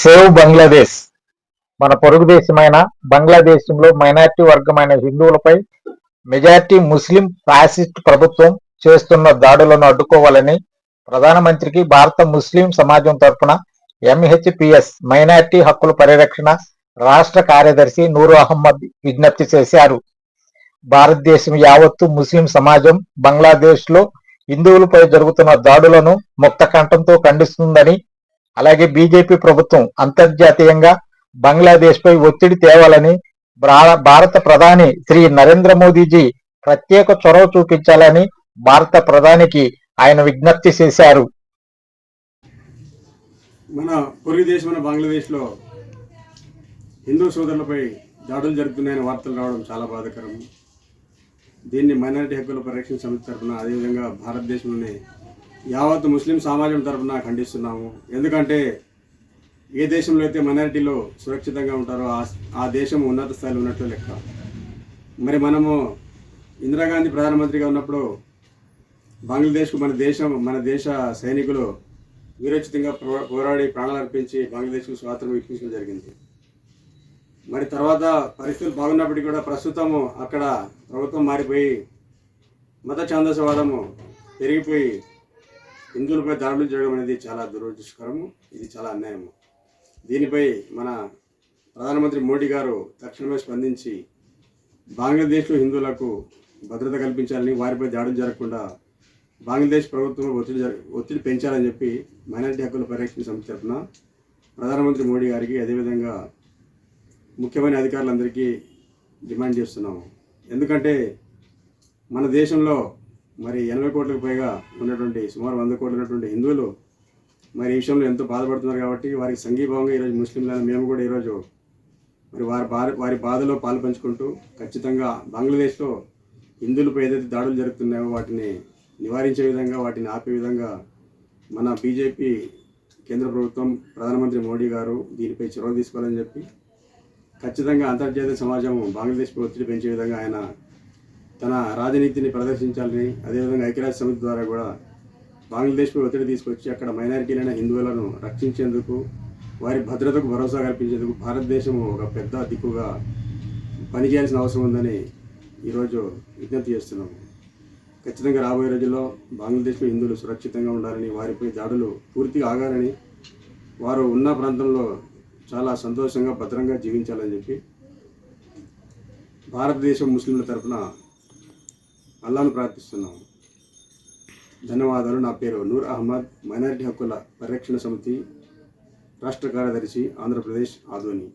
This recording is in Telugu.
సేవ్ బంగ్లాదేశ్. మన పొరుగు దేశమైన బంగ్లాదేశంలో మైనారిటీ వర్గమైన హిందువులపై మెజార్టీ ముస్లిం ఫ్యాసిస్ట్ ప్రభుత్వం చేస్తున్న దాడులను అడ్డుకోవాలని ప్రధానమంత్రికి భారత ముస్లిం సమాజం తరఫున ఎంహెచ్పిఎస్ మైనారిటీ హక్కుల పరిరక్షణ రాష్ట్ర కార్యదర్శి నూరు అహ్మద్ విజ్ఞప్తి చేశారు. భారతదేశం యావత్తు ముస్లిం సమాజం బంగ్లాదేశ్లో హిందువులపై జరుగుతున్న దాడులను ముక్త కంఠంతో ఖండిస్తుందని అలాగే బీజేపీ ప్రభుత్వం అంతర్జాతీయంగా బంగ్లాదేశ్ పై ఒత్తిడి తేవాలని భారత ప్రధాని శ్రీ నరేంద్ర మోదీజీ ప్రత్యేక చొరవ చూపించాలని భారత ప్రధానికి ఆయన విజ్ఞప్తి చేశారు. మన పొరుగు దేశమైన బంగ్లాదేశ్లో హిందూ సోదరులపై దాడులు జరుగుతున్నాయని వార్తలు రావడం చాలా బాధాకరం. దీన్ని మైనారిటీ హక్కుల పరిరక్షణ సమితి తరఫున అదేవిధంగా భారతదేశంలోని యావత్ ముస్లిం సమాజం తరఫున ఖండిస్తున్నాము. ఎందుకంటే ఏ దేశంలో అయితే మైనారిటీలో సురక్షితంగా ఉంటారో ఆ ఆ దేశం ఉన్నత స్థాయిలో ఉన్నట్లు లెక్క. మరి మనము ఇందిరాగాంధీ ప్రధానమంత్రిగా ఉన్నప్పుడు బంగ్లాదేశ్కు మన దేశం మన దేశ సైనికులు వీరోచితంగా పోరాడి ప్రాణాలు అర్పించి బంగ్లాదేశ్కు స్వాతంత్రం ఇప్పించడం జరిగింది. మరి తర్వాత పరిస్థితులు బాగున్నప్పటికీ కూడా ప్రస్తుతము అక్కడ ప్రభుత్వం మారిపోయి మత ఛాందసవాదము పెరిగిపోయి హిందువులపై దాడులు చేయడం అనేది చాలా దురదృష్టకరము. ఇది చాలా అన్యాయము. దీనిపై మన ప్రధానమంత్రి మోడీ గారు తక్షణమే స్పందించి బంగ్లాదేశ్లో హిందువులకు భద్రత కల్పించాలని వారిపై దాడులు జరగకుండా బంగ్లాదేశ్ ప్రభుత్వం ఒత్తిడి ఒత్తిడి పెంచాలని చెప్పి మైనారిటీ హక్కుల పరిరక్షణ సంస్థ తరఫున ప్రధానమంత్రి మోడీ గారికి అదేవిధంగా ముఖ్యమైన అధికారులందరికీ డిమాండ్ చేస్తున్నాము. ఎందుకంటే మన దేశంలో మరి ఎనభై కోట్లకు పైగా ఉన్నటువంటి సుమారు వంద కోట్లు ఉన్నటువంటి హిందువులు మరి ఈ విషయంలో ఎంతో బాధపడుతున్నారు కాబట్టి వారికి సంఘీభావంగా ఈరోజు ముస్లింలను మేము కూడా ఈరోజు మరి వారి బా వారి బాధలో పాలు పంచుకుంటూ ఖచ్చితంగా బంగ్లాదేశ్లో హిందువులపై ఏదైతే దాడులు జరుగుతున్నాయో వాటిని నివారించే విధంగా వాటిని ఆపే విధంగా మన బీజేపీ కేంద్ర ప్రభుత్వం ప్రధానమంత్రి మోడీ గారు దీనిపై చొరవ తీసుకోవాలని చెప్పి ఖచ్చితంగా అంతర్జాతీయ సమాజం బంగ్లాదేశ్పై ఒత్తిడి పెంచే విధంగా ఆయన తన రాజనీతిని ప్రదర్శించాలని అదేవిధంగా ఐక్యరాజ్య సమితి ద్వారా కూడా బంగ్లాదేశ్పై ఒత్తిడి తీసుకొచ్చి అక్కడ మైనారిటీలైన హిందువులను రక్షించేందుకు వారి భద్రతకు భరోసా కల్పించేందుకు భారతదేశం ఒక పెద్ద దిక్కుగా పనిచేయాల్సిన అవసరం ఉందని ఈరోజు విజ్ఞప్తి చేస్తున్నాము. ఖచ్చితంగా రాబోయే రోజుల్లో బంగ్లాదేశ్లో హిందువులు సురక్షితంగా ఉండాలని వారిపై దాడులు పూర్తిగా ఆగాలని వారు ఉన్న ప్రాంతంలో చాలా సంతోషంగా భద్రంగా జీవించాలని చెప్పి భారతదేశం ముస్లింల తరపున అల్లాను ప్రార్థిస్తున్నాము. ధన్యవాదాలు. నా పేరు నూర్ అహ్మద్. మైనారిటీ హక్కుల పరిరక్షణ సమితి రాష్ట్ర కార్యదర్శి ఆంధ్రప్రదేశ్ ఆధోని